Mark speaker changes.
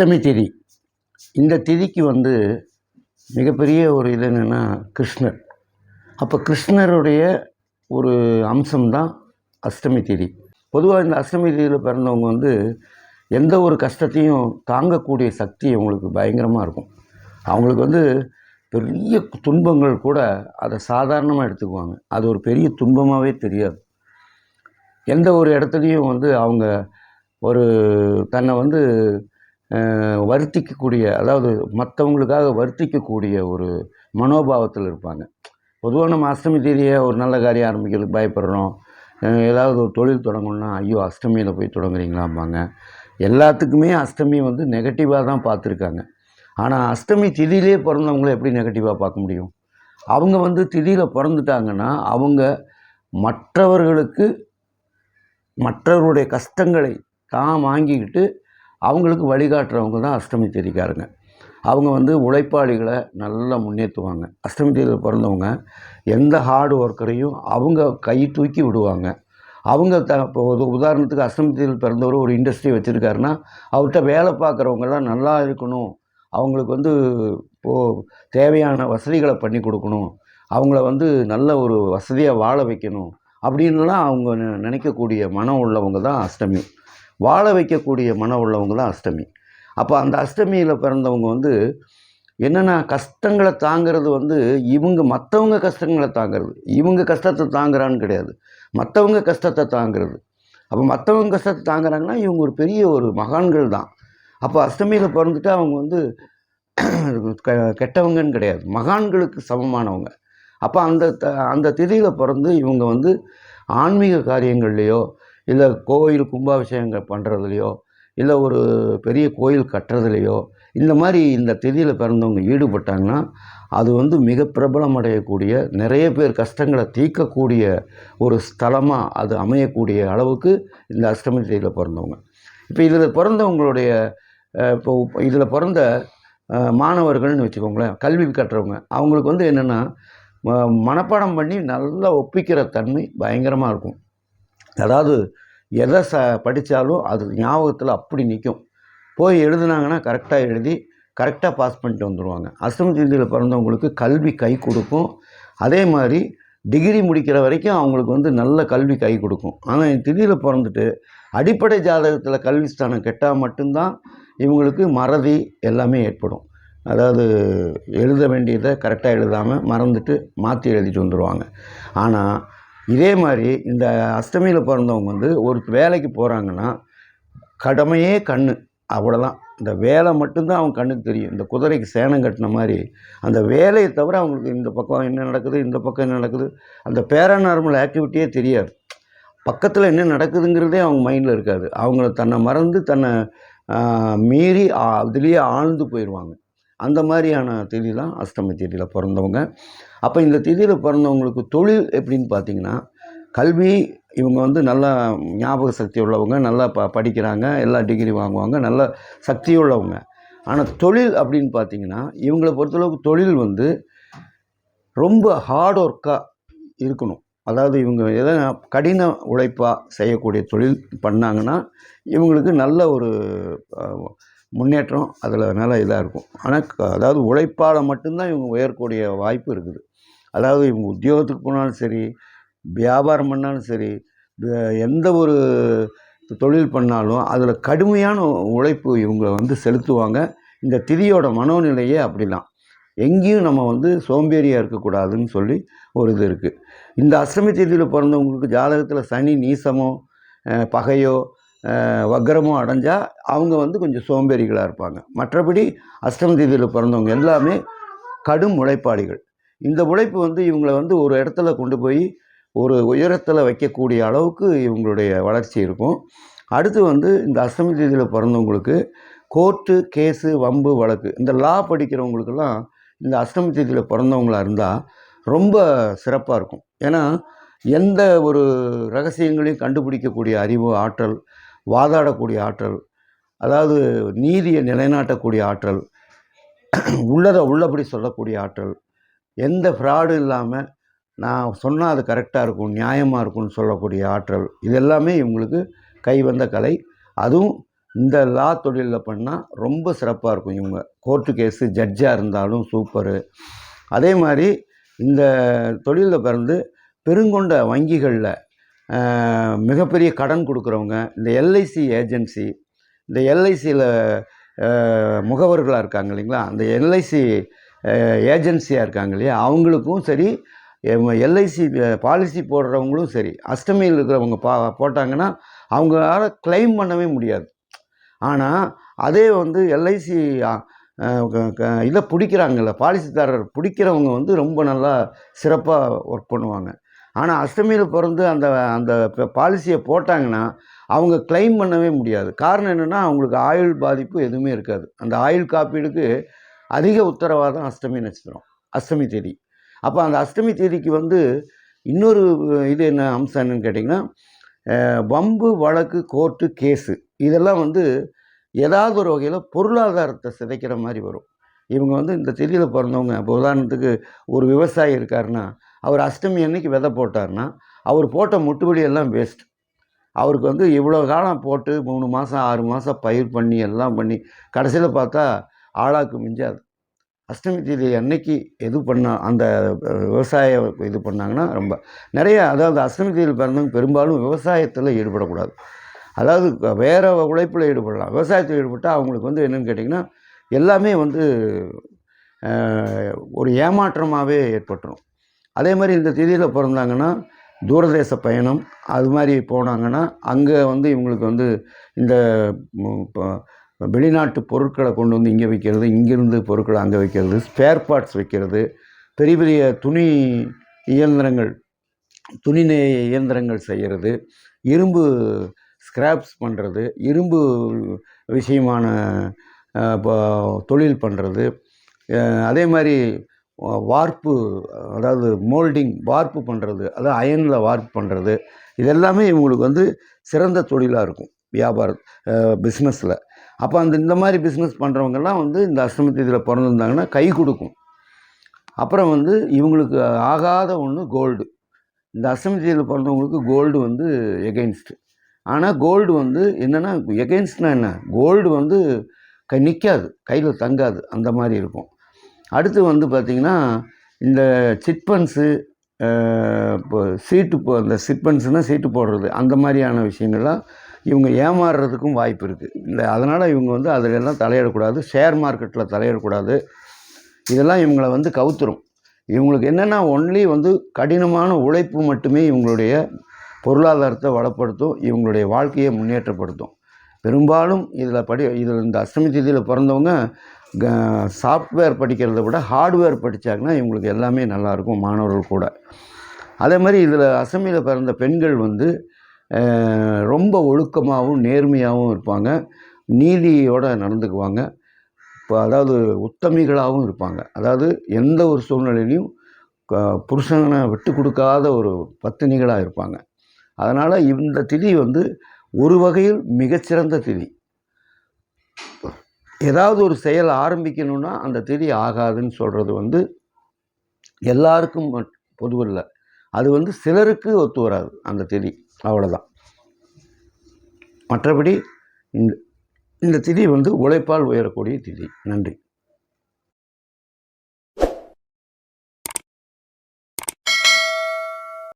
Speaker 1: அஷ்டமி திதி. இந்த திதிக்கு வந்து மிகப்பெரிய ஒரு இது என்னென்னா கிருஷ்ணர். அப்போ கிருஷ்ணருடைய ஒரு அம்சம்தான் அஷ்டமி திதி. பொதுவாக இந்த அஷ்டமி திதியில் பிறந்தவங்க வந்து எந்த ஒரு கஷ்டத்தையும் தாங்கக்கூடிய சக்தி அவங்களுக்கு பயங்கரமாக இருக்கும். அவங்களுக்கு வந்து பெரிய துன்பங்கள் கூட அதை சாதாரணமாக எடுத்துக்குவாங்க. அது ஒரு பெரிய துன்பமாகவே தெரியாது. எந்த ஒரு இடத்துலையும் வந்து அவங்க ஒரு தன்னை வந்து வருத்திக்கக்கூடிய அதாவது மற்றவங்களுக்காக வருத்திக்கக்கூடிய ஒரு மனோபாவத்தில் இருப்பாங்க. பொதுவாக நம்ம அஷ்டமி தேதியை ஒரு நல்ல காரியம் ஆரம்பிக்கிறதுக்கு பயப்படுறோம். ஏதாவது ஒரு தொழில் தொடங்கணும்னா ஐயோ அஷ்டமியில் போய் தொடங்குறீங்களாம்பாங்க. எல்லாத்துக்குமே அஷ்டமி வந்து நெகட்டிவாக தான் பார்த்துருக்காங்க. ஆனால் அஷ்டமி திதியிலே பிறந்தவங்கள எப்படி நெகட்டிவாக பார்க்க முடியும்? அவங்க வந்து திதியில் பிறந்துட்டாங்கன்னா அவங்க மற்றவர்களுக்கு மற்றவருடைய கஷ்டங்களை தான் வாங்கிக்கிட்டு அவங்களுக்கு வழிகாட்டுறவங்க தான் அஷ்டமி தேதிக்காரங்க. அவங்க வந்து உழைப்பாளிகளை நல்லா முன்னேற்றுவாங்க. அஷ்டமி தேதியில் பிறந்தவங்க எந்த ஹார்டு ஒர்க்கரையும் அவங்க கை தூக்கி விடுவாங்க. அவங்க த இப்போ ஒரு உதாரணத்துக்கு அஷ்டமி தேதியில் பிறந்தவர் ஒரு இண்டஸ்ட்ரி வச்சுருக்காருன்னா அவர்கிட்ட வேலை பார்க்குறவங்கெல்லாம் நல்லா இருக்கணும். அவங்களுக்கு வந்து இப்போது தேவையான வசதிகளை பண்ணி கொடுக்கணும். அவங்கள வந்து நல்ல ஒரு வசதியாக வாழ வைக்கணும். அப்படின்லாம் அவங்க நெ- நினைக்கக்கூடிய மனம் உள்ளவங்க தான் அஷ்டமி. வாழ வைக்கக்கூடிய மனம் உள்ளவங்க தான் அஷ்டமி. அப்போ அந்த அஷ்டமியில் பிறந்தவங்க வந்து என்னென்னா கஷ்டங்களை தாங்கிறது வந்து இவங்க மற்றவங்க கஷ்டங்களை தாங்கிறது. இவங்க கஷ்டத்தை தாங்குறான்னு கிடையாது. மற்றவங்க கஷ்டத்தை தாங்கிறது. அப்போ மற்றவங்க கஷ்டத்தை தாங்குறாங்கன்னா இவங்க ஒரு பெரிய ஒரு மகான்கள் தான். அப்போ அஷ்டமியில் பிறந்துட்டு அவங்க வந்து கெட்டவங்கன்னு கிடையாது. மகான்களுக்கு சமமானவங்க. அப்போ அந்த த- அந்த திதியில் பிறந்து இவங்க வந்து ஆன்மீக காரியங்கள்லையோ இல்லை கோயில் கும்பாபிஷேகங்கள் பண்ணுறதுலையோ இல்லை ஒரு பெரிய கோயில் கட்டுறதுலையோ இந்த மாதிரி இந்த திதியில் பிறந்தவங்க ஈடுபட்டாங்கன்னா அது வந்து மிக பிரபலம் அடையக்கூடிய நிறைய பேர் கஷ்டங்களை தீர்க்கக்கூடிய ஒரு ஸ்தலமாக அது அமையக்கூடிய அளவுக்கு இந்த அஷ்டமி திதியில் பிறந்தவங்க. இப்போ இதில் பிறந்தவங்களுடைய இப்போ இதில் பிறந்த மாணவர்கள்னு வச்சுக்கோங்களேன் கல்வி கற்றவங்க அவங்களுக்கு வந்து என்னென்னா மனப்பாடம் பண்ணி நல்லா ஒப்பிக்கிற தன்மை பயங்கரமாக இருக்கும். அதாவது எதை ச படித்தாலும் அது ஞாபகத்தில் அப்படி நிற்கும் போய் எழுதுனாங்கன்னா கரெக்டாக எழுதி கரெக்டாக பாஸ் பண்ணிட்டு வந்துடுவாங்க அஷ்டம ஜெயந்தியில் பிறந்தவங்களுக்கு கல்வி கை கொடுக்கும். அதே மாதிரி டிகிரி முடிக்கிற வரைக்கும் அவங்களுக்கு வந்து நல்ல கல்வி கை கொடுக்கும். ஆனால் திடீரில் பிறந்துட்டு அடிப்படை ஜாதகத்தில் கல்வி ஸ்தானம் கெட்டால் மட்டும்தான் இவங்களுக்கு மறதி எல்லாமே ஏற்படும். அதாவது எழுத வேண்டியதை கரெக்டாக எழுதாமல் மறந்துட்டு மாற்றி எழுதிட்டு வந்துடுவாங்க ஆனால் இதே மாதிரி இந்த அஷ்டமியில் பிறந்தவங்க வந்து ஒரு வேலைக்கு போகிறாங்கன்னா கடமையே கண்ணு. அவ்வளோதான் இந்த வேலை மட்டும்தான் அவங்க கண்ணுக்கு தெரியும். இந்த குதிரைக்கு சேனம் கட்டின மாதிரி அந்த வேலையை தவிர அவங்களுக்கு இந்த பக்கம் என்ன நடக்குது இந்த பக்கம் என்ன நடக்குது அந்த பேரானார்மல் ஆக்டிவிட்டியே தெரியாது. பக்கத்தில் என்ன நடக்குதுங்கிறதே அவங்க மைண்டில் இருக்காது. அவங்கள தன்னை மறந்து தன்னை மீறி அதுலேயே ஆழ்ந்து போயிடுவாங்க அந்த மாதிரியான திதி தான் அஷ்டமி திதியில் பிறந்தவங்க. அப்போ இந்த திதியில் பிறந்தவங்களுக்கு தொழில் எப்படின்னு பார்த்தீங்கன்னா கல்வி இவங்க வந்து நல்லா ஞாபக சக்தி உள்ளவங்க நல்லா ப படிக்கிறாங்க எல்லா டிகிரி வாங்குவாங்க நல்ல சக்தி உள்ளவங்க. ஆனால் தொழில் அப்படின்னு பார்த்தீங்கன்னா இவங்களை பொறுத்தளவுக்கு தொழில் வந்து ரொம்ப ஹார்ட் ஒர்க்காக இருக்கணும். அதாவது இவங்க எதை கடின உழைப்பாக செய்யக்கூடிய தொழில் பண்ணாங்கன்னா இவங்களுக்கு நல்ல ஒரு முன்னேற்றம் அதில் நல்லா இதாக இருக்கும். ஆனால் க- அதாவது உழைப்பால் மட்டும்தான் இவங்க உயரக்கூடிய வாய்ப்பு இருக்குது. அதாவது இவங்க உத்தியோகத்துக்கு போனாலும் சரி வியாபாரம் பண்ணாலும் சரி எந்த ஒரு தொழில் பண்ணாலும் அதில் கடுமையான உழைப்பு இவங்க வந்து செலுத்துவாங்க. இந்த திதியோட மனோநிலையே அப்படிலாம் எங்கேயும் நம்ம வந்து சோம்பேறியாக இருக்கக்கூடாதுன்னு சொல்லி ஒரு இது இருக்குது இந்த அஷ்டமி திதியில் பிறந்தவங்களுக்கு ஜாதகத்தில் சனி நீசமோ பகையோ அஹ், அடைஞ்சால் அவங்க வந்து கொஞ்சம் சோம்பேறிகளாக இருப்பாங்க. மற்றபடி அஷ்டமி தீதியில் பிறந்தவங்க எல்லாமே கடும் உழைப்பாளிகள். இந்த உழைப்பு வந்து இவங்களை வந்து ஒரு இடத்துல கொண்டு போய் ஒரு உயரத்தில் வைக்கக்கூடிய அளவுக்கு இவங்களுடைய வளர்ச்சி இருக்கும். அடுத்து வந்து இந்த அஷ்டமி தேதியில் பிறந்தவங்களுக்கு கோர்ட்டு கேஸு வம்பு வழக்கு இந்த லா படிக்கிறவங்களுக்கெல்லாம் இந்த அஷ்டமி தேதியில் பிறந்தவங்களாக இருந்தால் ரொம்ப சிறப்பாக இருக்கும். ஏன்னா எந்த ஒரு ரகசியங்களையும் கண்டுபிடிக்கக்கூடிய அறிவு ஆற்றல் வாதாடக்கூடிய ஆற்றல் அதாவது நீதியை நிலைநாட்டக்கூடிய ஆற்றல் உள்ளதை உள்ளபடி சொல்லக்கூடிய ஆற்றல் எந்த ஃப்ராடும் இல்லாமல் நான் சொன்னால் அது கரெக்டாக இருக்கும் நியாயமாக இருக்கும்னு சொல்லக்கூடிய ஆற்றல் இது எல்லாமே இவங்களுக்கு கை வந்த கலை. அதுவும் இந்த லா தொழிலில் பண்ணால் ரொம்ப சிறப்பாக இருக்கும் இவங்க. கோர்ட்டு கேஸு ஜட்ஜாக இருந்தாலும் சூப்பரு அதே மாதிரி இந்த தொழிலில் பிறந்து பெருங்கொண்ட வங்கிகளில் மிகப்பெரிய கடன் கொடுக்குறவங்க இந்த எல்ஐசி ஏஜென்சி இந்த எல்ஐசியில் முகவர்களாக இருக்காங்க இல்லைங்களா? அந்த எல்ஐசி ஏஜென்சியாக இருக்காங்க இல்லையா? அவங்களுக்கும் சரி எல்ஐசி பாலிசி போடுறவங்களும் சரி அஷ்டமியில் இருக்கிறவங்க பா போட்டாங்கன்னா அவங்களால கிளைம் பண்ணவே முடியாது. ஆனால் அதே வந்து எல்ஐசி இதை பிடிக்கிறாங்கல்ல பாலிசிதாரர் பிடிக்கிறவங்க வந்து ரொம்ப நல்லா சிறப்பாக ஒர்க் பண்ணுவாங்க. ஆனால் அஷ்டமியில் பிறந்து அந்த அந்த பாலிசியை போட்டாங்கன்னா அவங்க கிளைம் பண்ணவே முடியாது. காரணம் என்னென்னா அவங்களுக்கு ஆயுள் பாதிப்பு எதுவுமே இருக்காது. அந்த ஆயுள் காப்பீடுக்கு அதிக உத்தரவாதம் அஷ்டமி நட்சத்திரம் அஷ்டமி தேதி. அப்போ அந்த அஷ்டமி தேதிக்கு வந்து இன்னொரு இது என்ன அம்சம் என்னன்னு கேட்டிங்கன்னா வம்பு வழக்கு கோர்ட்டு கேஸு. இதெல்லாம் வந்து ஏதாவது ஒரு வகையில் பொருளாதாரத்தை சிதைக்கிற மாதிரி வரும். இவங்க வந்து இந்த தேதியில் பிறந்தவங்க. இப்போ உதாரணத்துக்கு ஒரு விவசாயி இருக்காருன்னா அவர் அஷ்டமி அன்னைக்கு விதை போட்டார்னா அவர் போட்ட முட்டுபடி எல்லாம் வேஸ்ட் அவருக்கு வந்து இவ்வளோ காலம் போட்டு மூணு மாதம் ஆறு மாதம் பயிர் பண்ணி எல்லாம் பண்ணி கடைசியில் பார்த்தா ஆளாக்கு மிஞ்சாது. அஷ்டமி தேதி அன்னைக்கு எது பண்ணால் அந்த விவசாய இது பண்ணாங்கன்னா ரொம்ப நிறைய அதாவது அஷ்டமி தேதியில் பிறந்தவங்க பெரும்பாலும் விவசாயத்தில் ஈடுபடக்கூடாது. அதாவது வேறு உழைப்பில் ஈடுபடலாம். விவசாயத்தில் ஈடுபட்டால் அவங்களுக்கு வந்து என்னென்னு கேட்டிங்கன்னா எல்லாமே வந்து ஒரு ஏமாற்றமாகவே ஏற்பட்டுரும். அதே மாதிரி இந்த திதியில் பிறந்தாங்கன்னா தூரதேச பயணம் அது மாதிரி போனாங்கன்னா அங்கே வந்து இவங்களுக்கு வந்து இந்த வெளிநாட்டு பொருட்களை கொண்டு வந்து இங்கே வைக்கிறது இங்கேருந்து பொருட்களை அங்கே வைக்கிறது ஸ்பேர் பார்ட்ஸ் வைக்கிறது பெரிய பெரிய துணி இயந்திரங்கள் துணி நெய் இயந்திரங்கள் செய்கிறது இரும்பு ஸ்கிராப்ஸ் பண்ணுறது இரும்பு விஷயமான இப்போ தொழில் பண்ணுறது அதே மாதிரி வார்ப்பு அதாவது மோல்டிங் வார்ப்பு பண்ணுறது அதாவது அயனில் வார்ப் பண்ணுறது இதெல்லாமே இவங்களுக்கு வந்து சிறந்த தொழிலாக இருக்கும் வியாபார பிஸ்னஸில் அப்போ அந்த இந்த மாதிரி பிஸ்னஸ் பண்ணுறவங்கெல்லாம் வந்து இந்த அஷ்டமி இதில் பிறந்திருந்தாங்கன்னா கை கொடுக்கும். அப்புறம் வந்து இவங்களுக்கு ஆகாத ஒன்று கோல்டு இந்த அஷ்டமி பிறந்தவங்களுக்கு கோல்டு வந்து எகெயின்ஸ்டு ஆனால் கோல்டு வந்து என்னென்னா எகெயின்ஸ்ட்னா என்ன? கோல்டு வந்து கை நிற்காது கையில் தங்காது அந்த மாதிரி இருக்கும். அடுத்து வந்து பார்த்திங்கன்னா இந்த சிட்பன்ஸு இப்போ சீட்டு போ இந்த சிட்பன்ஸுனால் சீட்டு போடுறது அந்த மாதிரியான விஷயங்கள்லாம் இவங்க ஏமாறுறதுக்கும் வாய்ப்பு இருக்குது இந்த அதனால் இவங்க வந்து அதிலெல்லாம் தலையிடக்கூடாது ஷேர் மார்க்கெட்டில் தலையிடக்கூடாது. இதெல்லாம் இவங்களை வந்து கவுத்துரும். இவங்களுக்கு என்னென்னா ஒன்லி வந்து கடினமான உழைப்பு மட்டுமே இவங்களுடைய பொருளாதாரத்தை வளப்படுத்தும் இவங்களுடைய வாழ்க்கையை முன்னேற்றப்படுத்தும். பெரும்பாலும் இதில் படி இதில் இந்த அஷ்டமி திதியில் பிறந்தவங்க சாஃப்ட்வேர் படிக்கிறத விட ஹார்ட்வேர் படித்தாங்கன்னா இவங்களுக்கு எல்லாமே நல்லாயிருக்கும் மாணவர்கள் கூட. அதே மாதிரி இதில் அசமியில் பிறந்த பெண்கள் வந்து ரொம்ப ஒழுக்கமாகவும் நேர்மையாகவும் இருப்பாங்க. நீதியோடு நடந்துக்குவாங்க. இப்போ அதாவது உத்தமிகளாகவும் இருப்பாங்க. அதாவது எந்த ஒரு சூழ்நிலையிலையும் புருஷனை விட்டு கொடுக்காத ஒரு பத்தினிகளாக இருப்பாங்க. அதனால் இந்த திதி வந்து ஒரு வகையில் மிகச்சிறந்த திதி. ஏதாவது ஒரு செயல் ஆரம்பிக்கணும்னா அந்த திதி ஆகாதுன்னு சொல்கிறது வந்து எல்லாருக்கும் பொதுவில்லை. அது வந்து சிலருக்கு ஒத்து வராது அந்த திதி. அவ்வளோதான் மற்றபடி இந்த இந்த திதி வந்து உழைப்பால் உயரக்கூடிய திதி. நன்றி.